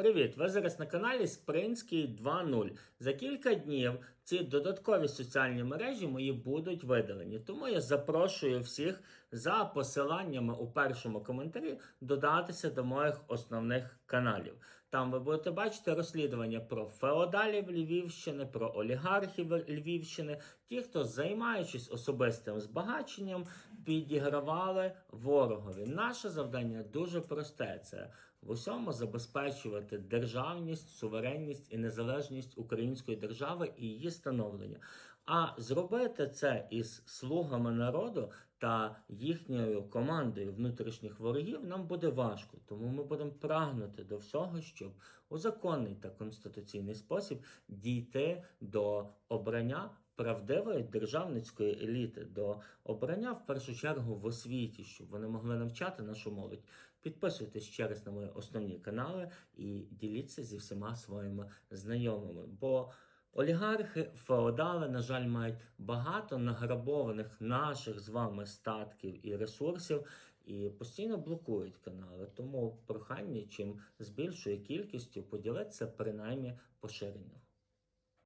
Привіт! Ви зараз на каналі Спринський 2.0. За кілька днів ці додаткові соціальні мережі мої будуть видалені. Тому я запрошую всіх за посиланнями у першому коментарі додатися до моїх основних каналів. Там ви будете бачити розслідування про феодалів Львівщини, про олігархів Львівщини, ті, хто займаючись особистим збагаченням, підігравали ворогові. Наше завдання дуже просте: це в усьому забезпечувати державність, суверенність і незалежність української держави і її становлення. А зробити це із слугами народу та їхньою командою внутрішніх ворогів нам буде важко. Тому ми будемо прагнути до всього, щоб у законний та конституційний спосіб дійти до обрання правдивої державницької еліти, до обрання в першу чергу в освіті, щоб вони могли навчати нашу молодь. Підписуйтесь ще раз на мої основні канали і діліться зі всіма своїми знайомими. Бо Олігархи, феодали, на жаль, мають багато награбованих наших з вами статків і ресурсів і постійно блокують канали. Тому прохання чим з більшою кількістю поділитися принаймні поширенням.